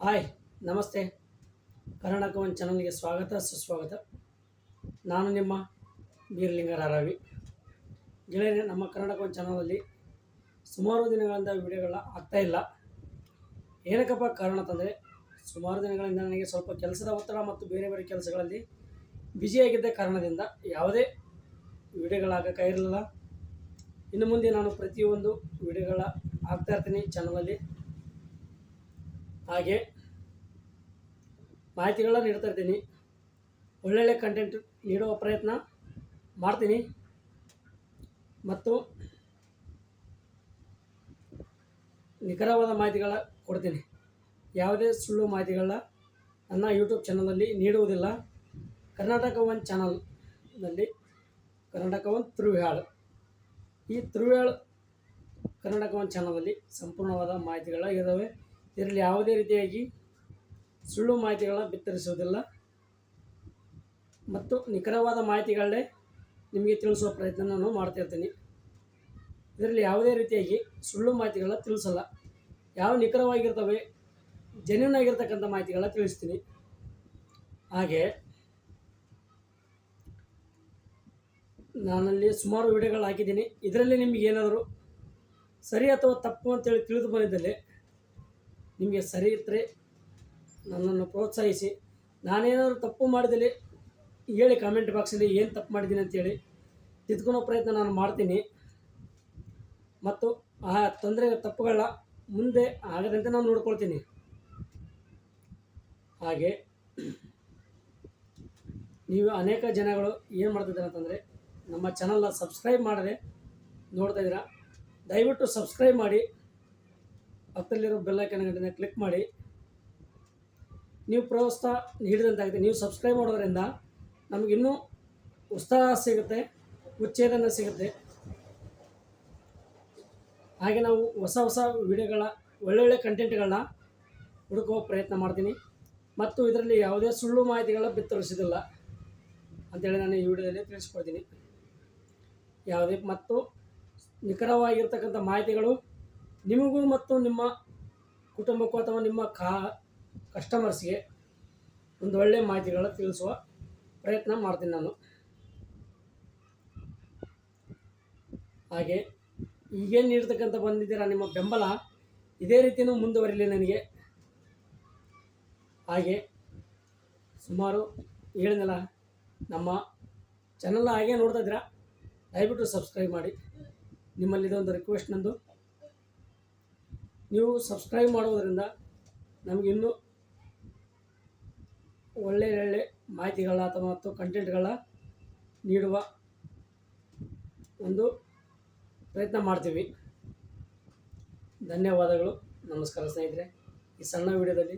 Hi, ನಮಸ್ತೆ. Karnataka one ಚಾನಲ್ಗೆ ಸ್ವಾಗತ, ಸುಸ್ವಾಗತ. ನಾನು ನಿಮ್ಮ ಬೀರ್ಲಿಂಗರ ರವಿ. ಗೆಳೆಯರೆ, ನಮ್ಮ ಕರ್ನಾಟಕ ಒನ್ ಚಾನಲಲ್ಲಿ ಸುಮಾರು ದಿನಗಳಿಂದ ವಿಡಿಯೋಗಳ ಆಗ್ತಾ ಇಲ್ಲ. ಏನಕ್ಕಪ್ಪ ಕಾರಣ ಅಂತಂದರೆ ಸುಮಾರು ದಿನಗಳಿಂದ ನನಗೆ ಸ್ವಲ್ಪ ಕೆಲಸದ ಒತ್ತಡ ಮತ್ತು ಬೇರೆ ಬೇರೆ ಕೆಲಸಗಳಲ್ಲಿ ಬ್ಯುಸಿಯಾಗಿದ್ದ ಕಾರಣದಿಂದ ಯಾವುದೇ ವಿಡಿಯೋಗಳಾಗಕ್ಕೆ ಇರಲಿಲ್ಲ ಇನ್ನು ಮುಂದೆ ನಾನು ಪ್ರತಿಯೊಂದು ವಿಡಿಯೋಗಳ ಹಾಕ್ತಾ ಇರ್ತೀನಿ ಚಾನಲಲ್ಲಿ ಹಾಗೆ ಮಾಹಿತಿಗಳನ್ನ ನೀಡ್ತಾ ಇರ್ತೀನಿ ಒಳ್ಳೊಳ್ಳೆ ಕಂಟೆಂಟ್ ನೀಡುವ ಪ್ರಯತ್ನ ಮಾಡ್ತೀನಿ. ಮತ್ತು ನಿಖರವಾದ ಮಾಹಿತಿಗಳ ಕೊಡ್ತೀನಿ. ಯಾವುದೇ ಸುಳ್ಳು ಮಾಹಿತಿಗಳನ್ನ ನನ್ನ ಯೂಟ್ಯೂಬ್ ಚಾನಲಲ್ಲಿ ನೀಡುವುದಿಲ್ಲ. ಕರ್ನಾಟಕ ಒನ್ ಚಾನಲ್ನಲ್ಲಿ ಕರ್ನಾಟಕ ಒನ್ ತಿರುವ್ಯಾಳ್ ಈ ತ್ರಿವಿಹಾಳ್ ಕರ್ನಾಟಕ ಒನ್ ಚಾನಲಲ್ಲಿ ಸಂಪೂರ್ಣವಾದ ಮಾಹಿತಿಗಳ ಇದ್ದಾವೆ ಇದರಲ್ಲಿ ಯಾವುದೇ ರೀತಿಯಾಗಿ ಸುಳ್ಳು ಮಾಹಿತಿಗಳನ್ನ ಬಿತ್ತರಿಸುವುದಿಲ್ಲ. ಮತ್ತು ನಿಖರವಾದ ಮಾಹಿತಿಗಳನ್ನೇ ನಿಮಗೆ ತಿಳಿಸುವ ಪ್ರಯತ್ನ ನಾನು ಮಾಡ್ತಿರ್ತೀನಿ ಇದರಲ್ಲಿ ಯಾವುದೇ ರೀತಿಯಾಗಿ ಸುಳ್ಳು ಮಾಹಿತಿಗಳನ್ನ ತಿಳಿಸಲ್ಲ. ಯಾವ ನಿಖರವಾಗಿರ್ತವೆ ಜೆನ್ಯೂನ್ ಆಗಿರ್ತಕ್ಕಂಥ ಮಾಹಿತಿಗಳನ್ನ ತಿಳಿಸ್ತೀನಿ. ಹಾಗೆ ನಾನಲ್ಲಿ ಸುಮಾರು ವಿಡಿಯೋಗಳು ಹಾಕಿದ್ದೀನಿ. ಇದರಲ್ಲಿ ನಿಮಗೆ ಏನಾದರೂ ಸರಿ ಅಥವಾ ತಪ್ಪು ಅಂತೇಳಿ ತಿಳಿದು ಬಂದಿದ್ದಲ್ಲಿ ನಿಮಗೆ ಸರಿ ಇದ್ದರೆ ನನ್ನನ್ನು ಪ್ರೋತ್ಸಾಹಿಸಿ. ನಾನೇನಾದರೂ ತಪ್ಪು ಮಾಡಿದಲ್ಲಿ ಹೇಳಿ ಕಾಮೆಂಟ್ ಬಾಕ್ಸಲ್ಲಿ ಏನು ತಪ್ಪು ಮಾಡಿದ್ದೀನಿ ಅಂತೇಳಿ ತಿದ್ಕೊಳ್ಳೋ ಪ್ರಯತ್ನ ನಾನು ಮಾಡ್ತೀನಿ. ಮತ್ತು ಆ ತೊಂದರೆ ತಪ್ಪುಗಳ ಮುಂದೆ ಆಗದಂತೆ ನಾನು ನೋಡ್ಕೊಳ್ತೀನಿ. ಹಾಗೆ ನೀವು ಅನೇಕ ಜನಗಳು ಏನು ಮಾಡ್ತಿದ್ದೀರ ಅಂತಂದರೆ ನಮ್ಮ ಚಾನಲ್ನ ಸಬ್ಸ್ಕ್ರೈಬ್ ಮಾಡದೆ ನೋಡ್ತಾ ಇದ್ದೀರಾ. ದಯವಿಟ್ಟು ಸಬ್ಸ್ಕ್ರೈಬ್ ಮಾಡಿ. ಪಕ್ಕದಲ್ಲಿರೋ ಬೆಲ್ಲೈಕನ್ ಗಂಟೆನ ಕ್ಲಿಕ್ ಮಾಡಿ. ನೀವು ಪ್ರೋತ್ಸಾಹ ನೀಡಿದಂತಾಗುತ್ತೆ. ನೀವು ಸಬ್ಸ್ಕ್ರೈಬ್ ಮಾಡೋದ್ರಿಂದ ನಮಗಿನ್ನೂ ಉತ್ಸಾಹ ಸಿಗುತ್ತೆ ಉಚ್ಚೇದನ ಸಿಗುತ್ತೆ. ಹಾಗೆ ನಾವು ಹೊಸ ಹೊಸ ವಿಡಿಯೋಗಳ ಒಳ್ಳೊಳ್ಳೆ ಕಂಟೆಂಟ್ಗಳನ್ನ ಹುಡುಕುವ ಪ್ರಯತ್ನ ಮಾಡ್ತೀನಿ. ಮತ್ತು ಇದರಲ್ಲಿ ಯಾವುದೇ ಸುಳ್ಳು ಮಾಹಿತಿಗಳ ಬಿತ್ತರಿಸೋದಿಲ್ಲ ಅಂತೇಳಿ ನಾನು ಈ ವಿಡಿಯೋದಲ್ಲಿ ತಿಳಿಸ್ಕೊಳ್ತೀನಿ ಯಾವುದೇ ಮತ್ತು ನಿಖರವಾಗಿರ್ತಕ್ಕಂಥ ಮಾಹಿತಿಗಳು ನಿಮಗೂ ಮತ್ತು ನಿಮ್ಮ ಕುಟುಂಬಕ್ಕೂ ಅಥವಾ ನಿಮ್ಮ ಕಾ ಕಸ್ಟಮರ್ಸ್ಗೆ ಒಂದು ಒಳ್ಳೆಯ ಮಾಹಿತಿಗಳನ್ನು ತಿಳಿಸುವ ಪ್ರಯತ್ನ ಮಾಡ್ತೀನಿ ನಾನು. ಹಾಗೆ, ಈಗೇನು ನೀಡ್ತಕ್ಕಂಥ ಬಂದಿದ್ದೀರಾ ನಿಮ್ಮ ಬೆಂಬಲ, ಇದೇ ರೀತಿಯೂ ಮುಂದುವರಿಲಿ ನನಗೆ. ಹಾಗೆ, ಸುಮಾರು ಹೇಳಿದ್ನಲ್ಲ, ನಮ್ಮ ಚಾನಲ್ನ ಹಾಗೆ ನೋಡ್ತಾ ಇದ್ದೀರಾ, ದಯವಿಟ್ಟು ಸಬ್ಸ್ಕ್ರೈಬ್ ಮಾಡಿ. ನಿಮ್ಮಲ್ಲಿ ಒಂದು ರಿಕ್ವೆಸ್ಟ್ ನಂದು. ನೀವು ಸಬ್ಸ್ಕ್ರೈಬ್ ಮಾಡೋದರಿಂದ ನಮಗಿನ್ನೂ ಒಳ್ಳೆ ಒಳ್ಳೆ ಮಾಹಿತಿಗಳ ಅಥವಾ ಮತ್ತು ಕಂಟೆಂಟ್ಗಳ ನೀಡುವ ಒಂದು ಪ್ರಯತ್ನ ಮಾಡ್ತೀವಿ. ಧನ್ಯವಾದಗಳು. ನಮಸ್ಕಾರ ಸ್ನೇಹಿತರೆ. ಈ ಸಣ್ಣ ವಿಡಿಯೋದಲ್ಲಿ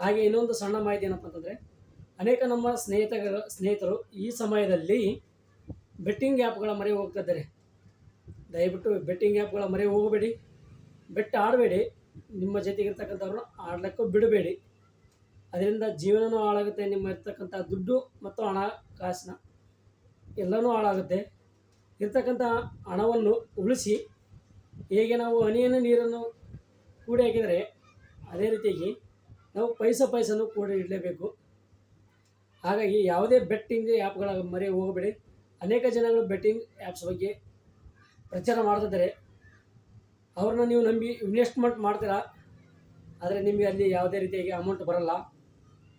ಹಾಗೆ ಇನ್ನೊಂದು ಸಣ್ಣ ಮಾಹಿತಿ ಏನಪ್ಪ ಅಂತಂದರೆ, ಅನೇಕ ನಮ್ಮ ಸ್ನೇಹಿತರ ಸ್ನೇಹಿತರು ಈ ಸಮಯದಲ್ಲಿ ಬೆಟ್ಟಿಂಗ್ ಆ್ಯಪ್ಗಳ ಮರೆ ಹೋಗ್ತಾ ಇದ್ದಾರೆ. ದಯವಿಟ್ಟು ಬೆಟ್ಟಿಂಗ್ ಆ್ಯಪ್ಗಳ ಮರೆ ಹೋಗಬೇಡಿ. ಬೆಟ್ಟ ಆಡಬೇಡಿ, ನಿಮ್ಮ ಜೊತೆಗಿರ್ತಕ್ಕಂಥವ್ರನ್ನ ಆಡ್ಲಿಕ್ಕೂ ಬಿಡಬೇಡಿ. ಅದರಿಂದ ಜೀವನವೂ ಹಾಳಾಗುತ್ತೆ, ನಿಮ್ಮ ಇರ್ತಕ್ಕಂಥ ದುಡ್ಡು ಮತ್ತು ಹಣ ಕಾಸಿನ ಎಲ್ಲನೂ ಹಾಳಾಗುತ್ತೆ. ಇರ್ತಕ್ಕಂಥ ಹಣವನ್ನು ಉಳಿಸಿ, ಹೇಗೆ ನಾವು ಹನಿಯನ್ನು ನೀರನ್ನು ಕೂಡಿ ಹಾಕಿದರೆ ಅದೇ ರೀತಿಯಾಗಿ ನಾವು ಪೈಸ ಪೈಸನ್ನು ಕೂಡಿ ಇಡಲೇಬೇಕು. ಹಾಗಾಗಿ ಯಾವುದೇ ಬೆಟ್ಟಿಂಗ್ ಆ್ಯಪ್ಗಳ ಮರೆ ಹೋಗಬೇಡಿ. ಅನೇಕ ಜನಗಳು ಬೆಟ್ಟಿಂಗ್ ಆ್ಯಪ್ಸ್ ಬಗ್ಗೆ ಪ್ರಚಾರ ಮಾಡ್ತಿದ್ದಾರೆ. ಅವ್ರನ್ನ ನೀವು ನಂಬಿ ಇನ್ವೆಸ್ಟ್ಮೆಂಟ್ ಮಾಡ್ತೀರಾ? ಆದರೆ ನಿಮಗೆ ಅಲ್ಲಿ ಯಾವುದೇ ರೀತಿಯಾಗಿ ಅಮೌಂಟ್ ಬರಲ್ಲ.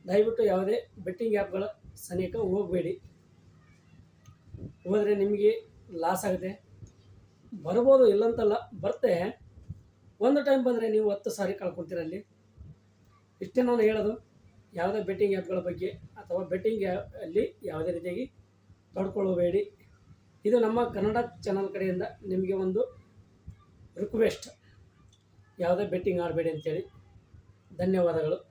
ದಯವಿಟ್ಟು ಯಾವುದೇ ಬೆಟ್ಟಿಂಗ್ ಆ್ಯಪ್ಗಳ ಸನೇಕ ಹೋಗಬೇಡಿ. ಹೋದರೆ ನಿಮಗೆ ಲಾಸ್ ಆಗುತ್ತೆ. ಬರ್ಬೋದು ಇಲ್ಲಂತಲ್ಲ, ಬರ್ತೆ. ಒಂದು ಟೈಮ್ ಬಂದರೆ ನೀವು ಹತ್ತು ಸಾರಿ ಕಳ್ಕೊಳ್ತೀರ ಅಲ್ಲಿ. ಇಷ್ಟೇ ನಾನು ಹೇಳೋದು. ಯಾವುದೇ ಬೆಟ್ಟಿಂಗ್ ಆ್ಯಪ್ಗಳ ಬಗ್ಗೆ ಅಥವಾ ಬೆಟ್ಟಿಂಗ್ ಅಲ್ಲಿ ಯಾವುದೇ ರೀತಿಯಾಗಿ ತೊಡ್ಕೊಳ್ಳಬೇಡಿ. ಇದು ನಮ್ಮ ಕನ್ನಡ ಚಾನಲ್ ಕಡೆಯಿಂದ ನಿಮಗೆ ಒಂದು ರಿಕ್ವೆಸ್ಟ್ ಯಾವುದೇ ಬೆಟ್ಟಿಂಗ್ ಆಡಬೇಡಿ ಅಂತೇಳಿ ಧನ್ಯವಾದಗಳು.